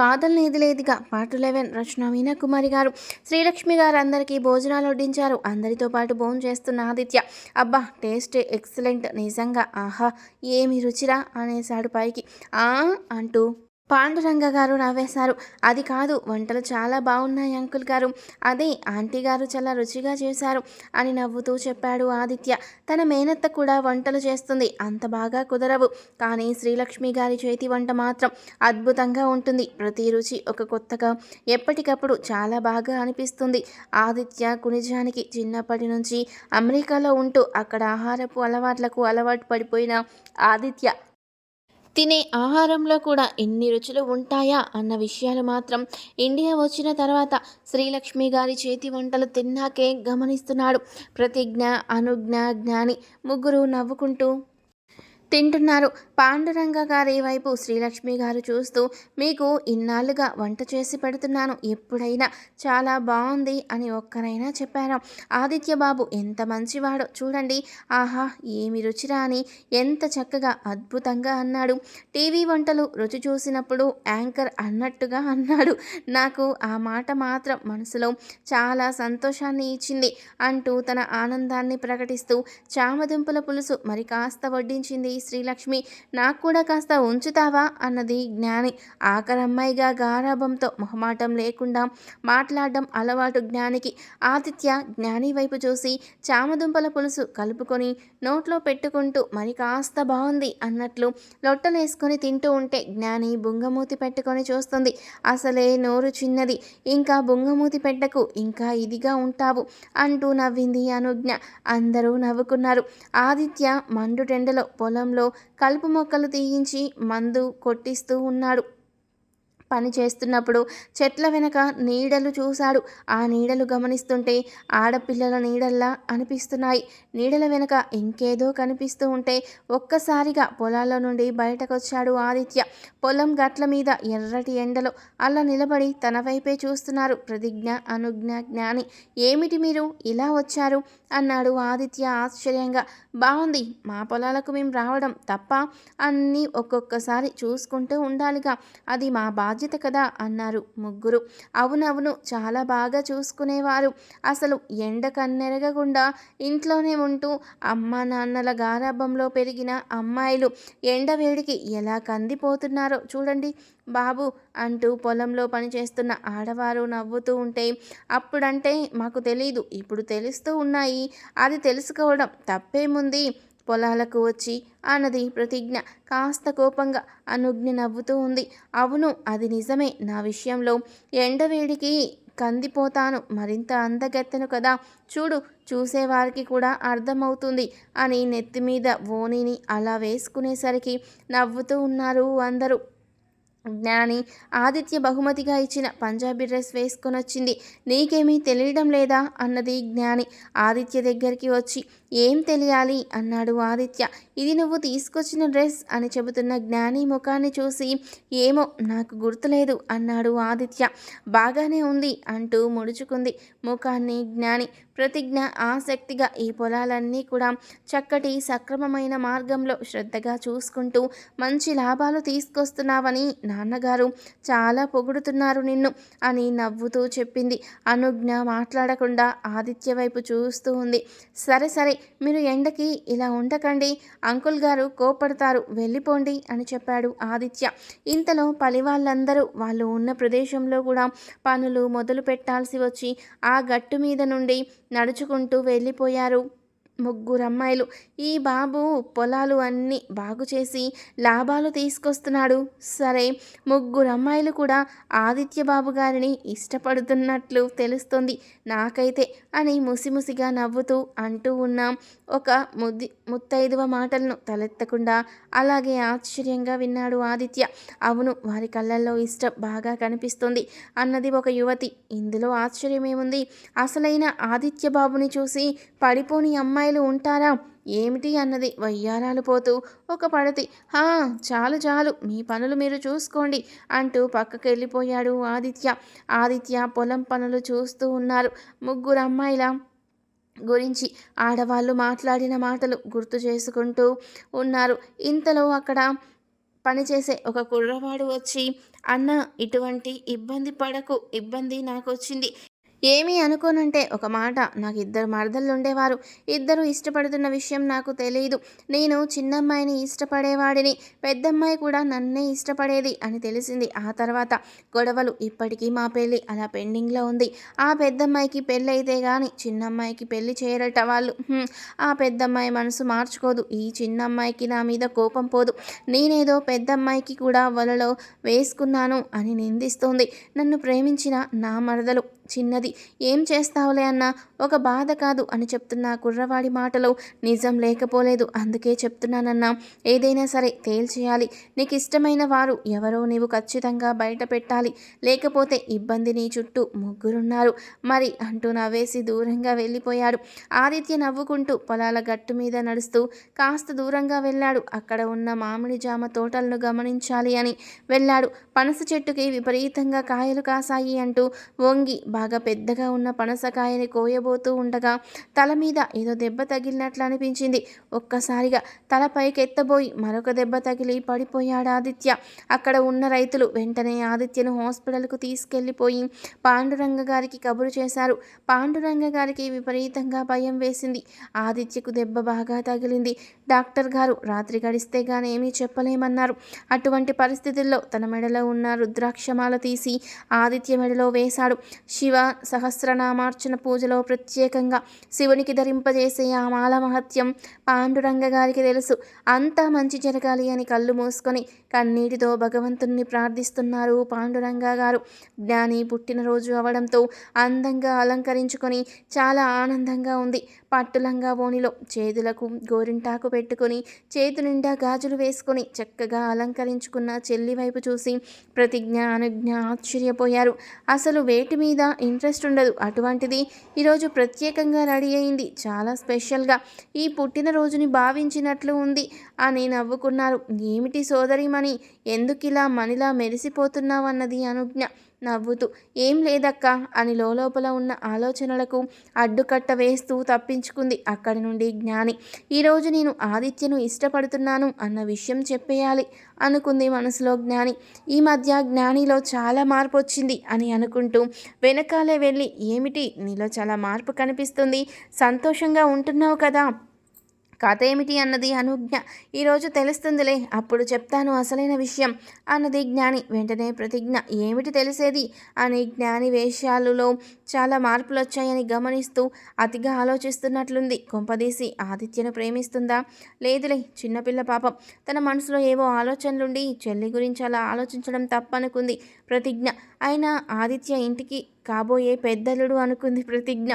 కాదల్ లేదుగా part eleven రచన మీనాకుమారి గారు. శ్రీలక్ష్మి గారు అందరికీ భోజనాలు వడ్డించారు. అందరితో పాటు భోజనం చేస్తున్న ఆదిత్య. అబ్బా టేస్ట్ ఎక్సలెంట్. నిజంగా ఆహా ఏమి రుచిరా అనేసాడు పైకి. ఆ అంటూ పాండురంగ గారు నవ్వేశారు. అది కాదు వంటలు చాలా బాగున్నాయి అంకుల్ గారు. అదే ఆంటీ గారు చాలా రుచిగా చేశారు అని నవ్వుతూ చెప్పాడు ఆదిత్య. తన మేనత్త కూడా వంటలు చేస్తుంది. అంత బాగా కుదరవు. కానీ శ్రీలక్ష్మి గారి చేతి వంట మాత్రం అద్భుతంగా ఉంటుంది. ప్రతి రుచి ఒక కొత్తగా ఎప్పటికప్పుడు చాలా బాగా అనిపిస్తుంది. ఆదిత్య కునిజానికి చిన్నప్పటి నుంచి అమెరికాలో ఉంటూ అక్కడ ఆహారపు అలవాట్లకు అలవాటు పడిపోయిన ఆదిత్య తినే ఆహారంలో కూడా ఎన్ని రుచులు ఉంటాయా అన్న విషయాలు మాత్రం ఇండియా వచ్చిన తర్వాత శ్రీలక్ష్మి గారి చేతి వంటలు తిన్నాకే గమనిస్తున్నాడు. ప్రతిజ్ఞ అనుజ్ఞ జ్ఞాని ముగ్గురు నవ్వుకుంటూ తింటున్నారు. పాండురంగ గారి వైపు శ్రీలక్ష్మి గారు చూస్తూ మీకు ఇన్నాళ్ళుగా వంట చేసి పెడుతున్నాను. ఎప్పుడైనా చాలా బాగుంది అని ఒక్కరైనా చెప్పారు. ఆదిత్య బాబు ఎంత మంచివాడో చూడండి. ఆహా ఏమి రుచిరా అని ఎంత చక్కగా అద్భుతంగా అన్నాడు. టీవీ వంటలు రుచి చూసినప్పుడు యాంకర్ అన్నట్టుగా అన్నాడు. నాకు ఆ మాట మాత్రం మనసులో చాలా సంతోషాన్ని ఇచ్చింది అంటూ తన ఆనందాన్ని ప్రకటిస్తూ చామదుంపుల పులుసు మరి కాస్త వడ్డించింది శ్రీలక్ష్మి నాకు కూడా కాస్త ఉంచుతావా? అన్నది జ్ఞాని. ఆఖరమ్మాయిగా గారాభంతో మొహమాటం లేకుండా మాట్లాడడం అలవాటు జ్ఞానికి. ఆదిత్య జ్ఞాని వైపు చూసి చామదుంపల పులుసు కలుపుకొని నోట్లో పెట్టుకుంటూ మరి కాస్త బాగుంది అన్నట్లు లొట్టలేసుకొని తింటూ ఉంటే జ్ఞాని బుంగమూతి పెట్టుకొని చూస్తుంది. అసలే నోరు చిన్నది ఇంకా బుంగమూతి పెట్టకు ఇంకా ఇదిగా ఉంటావు అంటూ నవ్వింది అనుజ్ఞ. అందరూ నవ్వుకున్నారు. ఆదిత్య మండుటెండలో పొలం పొలంలో కలుపు మొక్కలు తీయించి మందు కొట్టిస్తూ ఉన్నాడు. పని చేస్తున్నప్పుడు చెట్ల వెనక నీడలు చూశాడు. ఆ నీడలు గమనిస్తుంటే ఆడపిల్లల నీడల్లా అనిపిస్తున్నాయి. నీడల వెనక ఇంకేదో కనిపిస్తూ ఉంటే ఒక్కసారిగా పొలాల నుండి బయటకొచ్చాడు ఆదిత్య. పొలం గట్ల మీద ఎర్రటి ఎండలో అలా నిలబడి తన వైపే చూస్తున్నారు. ప్రతిజ్ఞ అనుజ్ఞ జ్ఞాని. ఏమిటి మీరు ఇలా వచ్చారు? అన్నాడు ఆదిత్య ఆశ్చర్యంగా. బాగుంది మా పొలాలకు మేము రావడం తప్ప అన్నీ ఒక్కొక్కసారి చూసుకుంటూ ఉండాలిగా. అది మా బాధ్యత కదా అన్నారు ముగ్గురు. అవునవును చాలా బాగా చూసుకునేవారు. అసలు ఎండ కన్నెరగకుండా ఇంట్లోనే ఉంటూ అమ్మ నాన్నల గారాభంలో పెరిగిన అమ్మాయిలు ఎండ వేడికి ఎలా కందిపోతున్నారో చూడండి. బాబు అంటూ పొలంలో పనిచేస్తున్న ఆడవారు నవ్వుతూ ఉంటే అప్పుడంటే మాకు తెలీదు ఇప్పుడు తెలుస్తూ ఉన్నాయి. అది తెలుసుకోవడం తప్పేముంది? పొలాలకు వచ్చి అన్నది ప్రతిజ్ఞ కాస్త కోపంగా అనుజ్ఞ నవ్వుతూ ఉంది. అవును అది నిజమే. నా విషయంలో ఎండవేడికి కందిపోతాను. మరింత అందగత్తెను కదా. చూడు చూసేవారికి కూడా అర్థమవుతుంది అని నెత్తి మీద ఓనిని అలా వేసుకునేసరికి నవ్వుతూ ఉన్నారు అందరూ. జ్ఞాని ఆదిత్య బహుమతిగా ఇచ్చిన పంజాబీ డ్రెస్ వేసుకొని వచ్చింది నీకేమీ తెలియడం లేదా? అన్నది జ్ఞాని. ఆదిత్య దగ్గరికి వచ్చి ఏం తెలియాలి? అన్నాడు ఆదిత్య. ఇది నువ్వు తీసుకొచ్చిన డ్రెస్ అని చెబుతున్న జ్ఞాని ముఖాన్ని చూసి ఏమో నాకు గుర్తులేదు అన్నాడు ఆదిత్య. బాగానే ఉంది అంటూ ముడుచుకుంది ముఖాన్ని జ్ఞాని. ప్రతిజ్ఞ ఆసక్తిగా ఈ పొలాలన్నీ కూడా చక్కటి సక్రమమైన మార్గంలో శ్రద్ధగా చూసుకుంటూ మంచి లాభాలు తీసుకొస్తున్నావని నాన్నగారు చాలా పొగుడుతున్నారు నిన్ను అని నవ్వుతూ చెప్పింది. అనుజ్ఞ మాట్లాడకుండా ఆదిత్య వైపు చూస్తూ ఉంది. సరే సరే మీరు ఎండకి ఇలా ఉండకండి. అంకుల్ గారు కోపడతారు వెళ్ళిపోండి అని చెప్పాడు ఆదిత్య. ఇంతలో పలి వాళ్ళందరూ వాళ్ళు ఉన్న ప్రదేశంలో కూడా పనులు మొదలు పెట్టాల్సి వచ్చి ఆ గట్టు మీద నుండి నడుచుకుంటూ వెళ్ళిపోయారు. ముగ్గురు అమ్మాయిలు ఈ బాబు పొలాలు అన్నీ బాగు చేసి లాభాలు తీసుకొస్తున్నాడు. సరే ముగ్గురు అమ్మాయిలు కూడా ఆదిత్య బాబు గారిని ఇష్టపడుతున్నట్లు తెలుస్తుంది. నాకైతే అని ముసిముసిగా నవ్వుతూ అంటూ ఉన్నాం ఒక ముద్ది ముత్తైదువ మాటలను తలెత్తకుండా అలాగే ఆశ్చర్యంగా విన్నాడు ఆదిత్య. అవును వారి కళ్ళల్లో ఇష్టం బాగా కనిపిస్తుంది అన్నది ఒక యువతి. ఇందులో ఆశ్చర్యమేముంది? అసలైన ఆదిత్య బాబుని చూసి పడిపోని అమ్మాయి అమ్మాయిలు ఉంటారా? ఏమిటి అన్నది వయ్యారాలు పోతూ ఒక పడతి. హా చాలు చాలు మీ పనులు మీరు చూసుకోండి అంటూ పక్కకి వెళ్ళిపోయాడు ఆదిత్య. ఆదిత్య పొలం పనులు చూస్తూ ఉన్నారు. ముగ్గురు అమ్మాయిల గురించి ఆడవాళ్ళు మాట్లాడిన మాటలు గుర్తు చేసుకుంటూ ఉన్నారు. ఇంతలో అక్కడ పనిచేసే ఒక కుర్రవాడు వచ్చి అన్న ఇటువంటి ఇబ్బంది పడకు ఇబ్బంది నాకు వచ్చింది ఏమీ అనుకోనంటే ఒక మాట నాకు ఇద్దరు మరదళ్ళు ఉండేవారు ఇద్దరు ఇష్టపడుతున్న విషయం నాకు తెలియదు నేను చిన్నమ్మాయిని ఇష్టపడేవాడిని. పెద్దమ్మాయి కూడా నన్నే ఇష్టపడేది అని తెలిసింది. ఆ తర్వాత గొడవలు ఇప్పటికీ మా పెళ్ళి అలా పెండింగ్లో ఉంది. ఆ పెద్దమ్మాయికి పెళ్ళి అయితే కానీ చిన్నమ్మాయికి పెళ్ళి చేయరట వాళ్ళు. ఆ పెద్దమ్మాయి మనసు మార్చుకోదు. ఈ చిన్నమ్మాయికి నా మీద కోపం పోదు. నేనేదో పెద్దమ్మాయికి కూడా వలలో వేసుకున్నాను అని నిందిస్తోంది. నన్ను ప్రేమించిన నా మరదలు చిన్నది. ఏం చేస్తావులే అన్నా? ఒక బాధ కాదు అని చెప్తున్న కుర్రవాడి మాటలో నిజం లేకపోలేదు. అందుకే చెప్తున్నానన్నా ఏదైనా సరే తేల్చేయాలి. నీకు ఇష్టమైన వారు ఎవరో నీవు ఖచ్చితంగా బయట పెట్టాలి. లేకపోతే ఇబ్బంది నీ చుట్టూ ముగ్గురున్నారు. మరి అంటూ నవ్వేసి దూరంగా వెళ్ళిపోయాడు. ఆదిత్య నవ్వుకుంటూ పొలాల గట్టు మీద నడుస్తూ కాస్త దూరంగా వెళ్ళాడు. అక్కడ ఉన్న మామిడి జామ తోటలను గమనించాలి అని వెళ్ళాడు. పనస చెట్టుకి విపరీతంగా కాయలు కాసాయి అంటూ వంగి బాగా పెద్దగా ఉన్న పనసకాయని కోయబోతూ ఉండగా తల మీద ఏదో దెబ్బ తగిలినట్లు అనిపించింది. ఒక్కసారిగా తల పైకెత్తబోయి మరొక దెబ్బ తగిలి పడిపోయాడు ఆదిత్య. అక్కడ ఉన్న రైతులు వెంటనే ఆదిత్యను హాస్పిటల్కు తీసుకెళ్ళిపోయి పాండురంగ గారికి కబురు చేశారు. పాండురంగ గారికి విపరీతంగా భయం వేసింది. ఆదిత్యకు దెబ్బ బాగా తగిలింది. డాక్టర్ గారు రాత్రి గడిస్తే గానేమీ ఏమీ చెప్పలేమన్నారు. అటువంటి పరిస్థితుల్లో తన మెడలో ఉన్న రుద్రాక్షమాల తీసి ఆదిత్య మెడలో వేశాడు. శివ శివ సహస్రనామార్చన పూజలో ప్రత్యేకంగా శివునికి ధరింపజేసే ఆ మాల మహత్యం పాండురంగ గారికి తెలుసు. అంతా మంచి జరగాలి అని కళ్ళు మూసుకొని కన్నీటితో భగవంతుణ్ణి ప్రార్థిస్తున్నారు పాండురంగ గారు. జ్ఞాని పుట్టినరోజు అవడంతో అందంగా అలంకరించుకొని చాలా ఆనందంగా ఉంది. పట్టులంగా ఓణిలో చేతులకు గోరింటాకు పెట్టుకొని చేతు నిండా గాజులు వేసుకొని చక్కగా అలంకరించుకున్న చెల్లి వైపు చూసి ప్రతిజ్ఞ అనుజ్ఞ ఆశ్చర్యపోయారు. అసలు వేటి మీద ఇంట్రెస్ట్ ఉండదు. అటువంటిది ఈరోజు ప్రత్యేకంగా రెడీ అయింది. చాలా స్పెషల్గా ఈ పుట్టినరోజుని భావించినట్లు ఉంది అని నవ్వుకున్నారు. ఏమిటి సోదరిమణి? ఎందుకు ఇలా మనిలా మెరిసిపోతున్నావన్నది అనుజ్ఞ. నవ్వుతూ ఏం లేదక్కా అని లోపల ఉన్న ఆలోచనలకు అడ్డుకట్ట వేస్తూ తప్పించుకుంది అక్కడి నుండి జ్ఞాని. ఈరోజు నేను ఆదిత్యను ఇష్టపడుతున్నాను అన్న విషయం చెప్పేయాలి అనుకుంది మనసులో జ్ఞాని. ఈ మధ్య జ్ఞానిలో చాలా మార్పు వచ్చింది అని అనుకుంటూ వెనకాలే వెళ్ళి ఏమిటి? నీలో చాలా మార్పు కనిపిస్తుంది. సంతోషంగా ఉంటున్నావు కదా కథ ఏమిటి అన్నది అనుజ్ఞ. ఈరోజు తెలుస్తుందిలే అప్పుడు చెప్తాను అసలైన విషయం అన్నది జ్ఞాని. వెంటనే ప్రతిజ్ఞ ఏమిటి తెలిసేది? అని జ్ఞాని వేషాలులో చాలా మార్పులు వచ్చాయని గమనిస్తూ అతిగా ఆలోచిస్తున్నట్లుంది. కొంపదీసి ఆదిత్యను ప్రేమిస్తుందా? లేదులే చిన్నపిల్ల పాపం. తన మనసులో ఏవో ఆలోచనలుండి చెల్లి గురించి అలా ఆలోచించడం తప్పనుకుంది. ప్రతిజ్ఞ. ఆయన ఆదిత్య ఇంటికి కాబోయే పెద్దలుడు అనుకుంది ప్రతిజ్ఞ.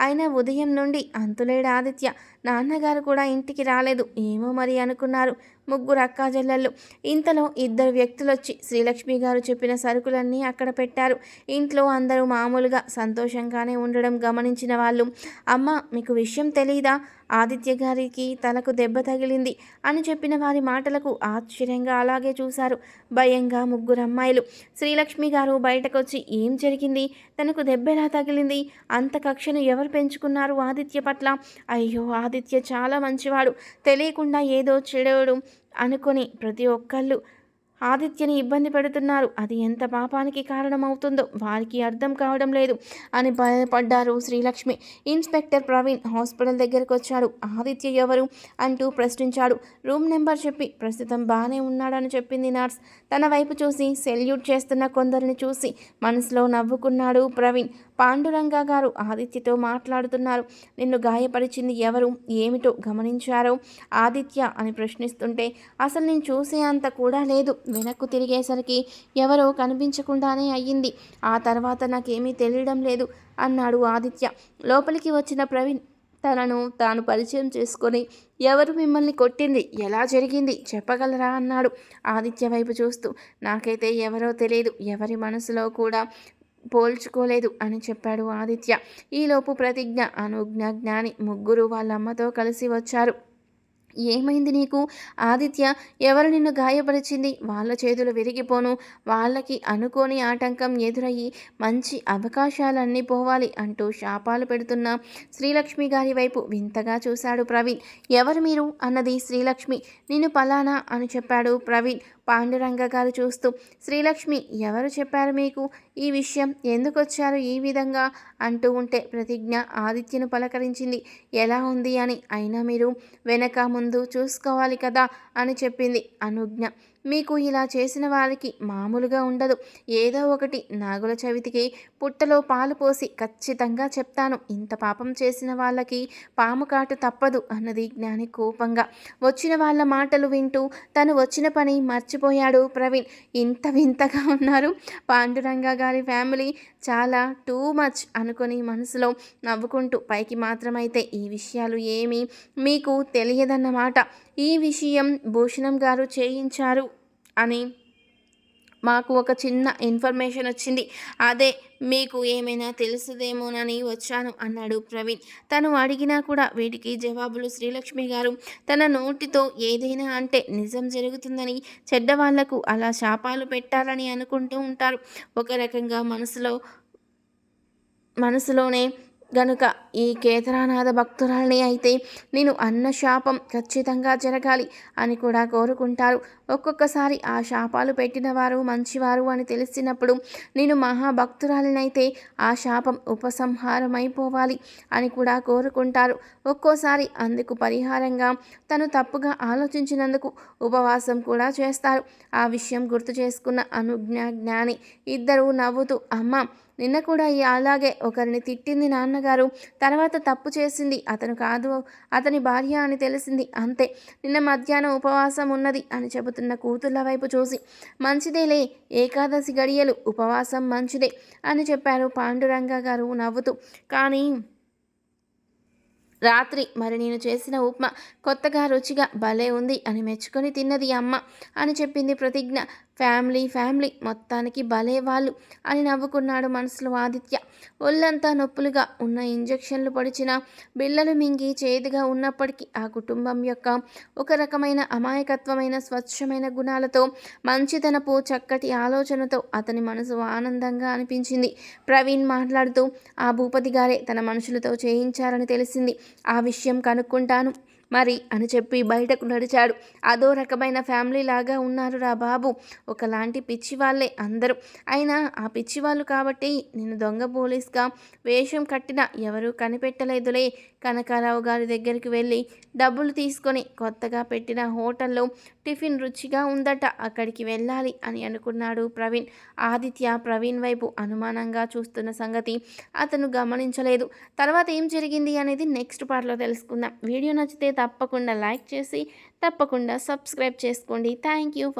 ఆయన ఉదయం నుండి అంతులేడు ఆదిత్య. నాన్నగారు కూడా ఇంటికి రాలేదు. ఏమో మరి అనుకున్నారు. ముగ్గురు అక్కాజెల్లెళ్ళు ఇంతలో ఇద్దరు వ్యక్తులు వచ్చి శ్రీలక్ష్మి గారు చెప్పిన సరుకులన్నీ అక్కడ పెట్టారు. ఇంట్లో అందరూ మామూలుగా సంతోషంగానే ఉండడం గమనించిన వాళ్ళు. అమ్మ మీకు విషయం తెలీదా? ఆదిత్య గారికి తలకు దెబ్బ తగిలింది అని చెప్పిన వారి మాటలకు ఆశ్చర్యంగా అలాగే చూశారు భయంగా ముగ్గురు అమ్మాయిలు. శ్రీలక్ష్మి గారు బయటకొచ్చి ఏం జరిగింది? తనకు దెబ్బ ఎలా తగిలింది? అంత కక్షను ఎవరు పెంచుకున్నారు ఆదిత్య పట్ల? అయ్యో ఆదిత్య చాలా మంచివాడు. తెలియకుండా ఏదో చెడవడం అనుకొని ప్రతి ఒక్కళ్ళు ఆదిత్యని ఇబ్బంది పెడుతున్నారు. అది ఎంత పాపానికి కారణమవుతుందో వారికి అర్థం కావడం లేదు అని భయపడ్డారు శ్రీలక్ష్మి. ఇన్స్పెక్టర్ ప్రవీణ్ హాస్పిటల్ దగ్గరకు వచ్చాడు. ఆదిత్య ఎవరు అంటూ ప్రశ్నించాడు. రూమ్ నెంబర్ చెప్పి ప్రస్తుతం బాగానే ఉన్నాడని చెప్పింది నర్స్. తన వైపు చూసి సెల్యూట్ చేస్తున్న కొందరిని చూసి మనసులో నవ్వుకున్నాడు ప్రవీణ్. పాండురంగ గారు ఆదిత్యతో మాట్లాడుతున్నారు. నిన్ను గాయపరిచింది ఎవరు? ఏమిటో గమనించారో ఆదిత్య అని ప్రశ్నిస్తుంటే అసలు నేను చూసే అంత కూడా లేదు. వెనక్కు తిరిగేసరికి ఎవరో కనిపించకుండానే అయ్యింది. ఆ తర్వాత నాకేమీ తెలియడం లేదు అన్నాడు ఆదిత్య. లోపలికి వచ్చిన ప్రవీణ్ తనను తాను పరిచయం చేసుకొని ఎవరు మిమ్మల్ని కొట్టింది? ఎలా జరిగింది? చెప్పగలరా? అన్నాడు ఆదిత్య వైపు చూస్తూ. నాకైతే ఎవరో తెలియదు ఎవరి మనసులో కూడా పోల్చుకోలేదు అని చెప్పాడు ఆదిత్య. ఈలోపు ప్రతిజ్ఞ అనుజ్ఞ జ్ఞాని ముగ్గురు వాళ్ళ అమ్మతో కలిసి వచ్చారు. ఏమైంది నీకు? ఆదిత్య ఎవరు నిన్ను గాయపరిచింది? వాళ్ళ చేతులు విరిగిపోను. వాళ్ళకి అనుకోని ఆటంకం ఎదురయ్యి మంచి అవకాశాలన్నీ పోవాలి అంటూ శాపాలు పెడుతున్న శ్రీలక్ష్మి గారి వైపు వింతగా చూశాడు ప్రవీణ్. ఎవరు మీరు? అన్నది శ్రీలక్ష్మి. నిన్ను పలానా అని చెప్పాడు ప్రవీణ్. పాండురంగ గారు చూస్తూ శ్రీలక్ష్మి ఎవరు చెప్పారు మీకు? ఈ విషయం ఎందుకు వచ్చారు ఈ విధంగా? అంటూ ఉంటే ప్రతిజ్ఞ ఆదిత్యను పలకరించింది. ఎలా ఉంది అని అయినా మీరు వెనక ముందు చూసుకోవాలి కదా అని చెప్పింది అనుజ్ఞ. మీకు ఇలా చేసిన వారికి మామూలుగా ఉండదు. ఏదో ఒకటి నాగుల చవితికి పుట్టలో పాలు పోసి ఖచ్చితంగా చెప్తాను. ఇంత పాపం చేసిన వాళ్ళకి పాము కాటు తప్పదు అన్నది జ్ఞాని కోపంగా. వచ్చిన వాళ్ళ మాటలు వింటూ తను వచ్చిన పని మర్చిపోయాడు ప్రవీణ్. ఇంత వింతగా ఉన్నారు. పాండురంగ గారి ఫ్యామిలీ చాలా టూ మచ్ అనుకొని మనసులో నవ్వుకుంటూ పైకి మాత్రమైతే ఈ విషయాలు ఏమీ మీకు తెలియదన్నమాట. ఈ విషయం భూషణం గారు చేయించారు అని మాకు ఒక చిన్న ఇన్ఫర్మేషన్ వచ్చింది. అదే మీకు ఏమైనా తెలుసుదేమోనని వచ్చాను అన్నాడు ప్రవీణ్. తను అడిగినా కూడా వీటికి జవాబులు శ్రీలక్ష్మి గారు. తన నోటితో ఏదైనా అంటే నిజం జరుగుతుందని చెడ్డవాళ్ళకు అలా శాపాలు పెట్టాలని అనుకుంటూ ఉంటారు. ఒక రకంగా మనసులో మనసులోనే గనుక ఈ కేతరానాథ భక్తురాలని అయితే నేను అన్న శాపం ఖచ్చితంగా జరగాలి అని కూడా కోరుకుంటారు. ఒక్కొక్కసారి ఆ శాపాలు పెట్టిన వారు మంచివారు అని తెలిసినప్పుడు నేను మహాభక్తురాలినైతే ఆ శాపం ఉపసంహారం అయిపోవాలి అని కూడా కోరుకుంటారు. ఒక్కోసారి అందుకు పరిహారంగా తను తప్పుగా ఆలోచించినందుకు ఉపవాసం కూడా చేస్తారు. ఆ విషయం గుర్తు చేసుకున్న అనుజ్ఞా జ్ఞాని ఇద్దరూ నవ్వుతూ అమ్మ నిన్న కూడా అలాగే ఒకరిని తిట్టింది నాన్నగారు. తర్వాత తప్పు చేసింది. అతను కాదు అతని భార్య అని తెలిసింది. అంతే. నిన్న మధ్యాహ్నం ఉపవాసం ఉన్నది అని చెబుతున్న కూతుళ్ళ వైపు చూసి మంచిదేలే ఏకాదశి గడియలు ఉపవాసం మంచిదే అని చెప్పారు పాండురంగ గారు నవ్వుతూ. కానీ రాత్రి మరి నేను చేసిన ఉప్మా కొత్తగా రుచిగా భలే ఉంది అని మెచ్చుకొని తిన్నది అమ్మ అని చెప్పింది ప్రతిజ్ఞ. ఫ్యామిలీ ఫ్యామిలీ మొత్తానికి భలే వాళ్ళు అని నవ్వుకున్నాడు మనసులో ఆదిత్య. ఒళ్ళంతా నొప్పులుగా ఉన్న ఇంజెక్షన్లు పొడిచిన బిళ్ళలు మింగి చేదుగా ఉన్నప్పటికీ ఆ కుటుంబం యొక్క ఒక రకమైన అమాయకత్వమైన స్వచ్ఛమైన గుణాలతో మంచితనపు చక్కటి ఆలోచనతో అతని మనసు ఆనందంగా అనిపించింది. ప్రవీణ్ మాట్లాడుతూ ఆ భూపతి గారే తన మనుషులతో చేయించారని తెలిసింది. ఆ విషయం కనుక్కుంటాను. మరి అని చెప్పి బయటకు నడిచాడు. అదో రకమైన ఫ్యామిలీ లాగా ఉన్నారు రా బాబు. ఒకలాంటి పిచ్చి వాళ్ళే అందరూ. అయినా ఆ పిచ్చి వాళ్ళు కాబట్టి నేను దొంగ పోలీస్గా వేషం కట్టిన ఎవరూ కనిపెట్టలేదులే. కనకారావు గారి దగ్గరికి వెళ్ళి డబ్బులు తీసుకొని కొత్తగా పెట్టిన హోటల్లో టిఫిన్ రుచిగా ఉందట. అక్కడికి వెళ్ళాలి అని అనుకున్నాడు ప్రవీణ్. ఆదిత్య ప్రవీణ్ వైపు అనుమానంగా చూస్తున్న సంగతి అతను గమనించలేదు. తర్వాత ఏం జరిగింది అనేది నెక్స్ట్ పార్ట్లో తెలుసుకుందాం. వీడియో నచ్చితే తప్పకుండా లైక్ చేసి తప్పకుండా సబ్స్క్రైబ్ చేసుకోండి. Thank you for